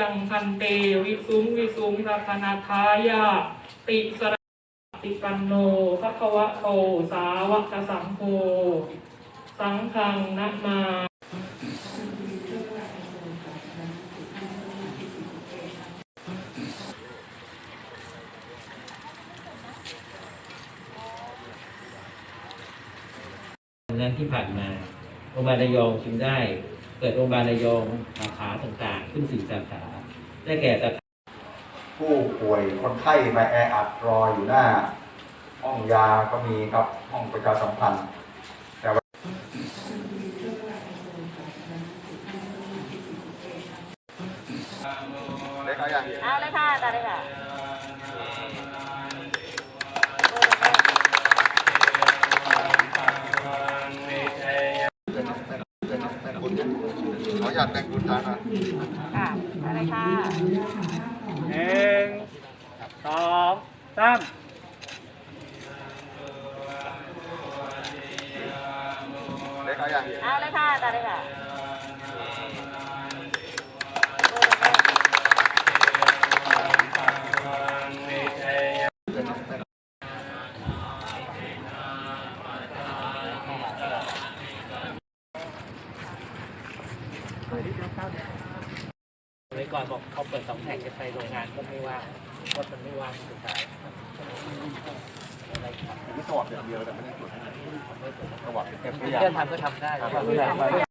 ยังพันเตวิสุงวิสุงรัตนาทายาติสระติปันโนภควะโตสาวกสังโฆสังฆังนะมานั้นที่ผ่านมาโรงพยาบาลระยองจึงได้ เปิดโรงพยาบาลระยองสาขาต่างๆ ขึ้นสี่สาขา ได้แก่สาขาผู้ป่วยคนไข้มาแออัดรออยู่หน้า ห้องยาก็มีครับห้องประชาสัมพันธ์แต่ว่าเอาเอาเลยค่ะตัดเลยค่ะ ขออยากแต่งบุญทานนะค่ะอะไรค่ะหนึ่งสองสามเล็กเอาอย่างเอาเลยค่ะตัดเลยค่ะ ไว้ก่อนบอกเขาเปิดสองแห่งจะไปโรงงานก็ไม่ว่างรถมันไม่ว่างสุดท้ายอะไรครับที่สอบอย่างเดียวแต่ไม่ได้ตรวจระวัติเก็บตัวอเพื่อยางนทำก็ทำได้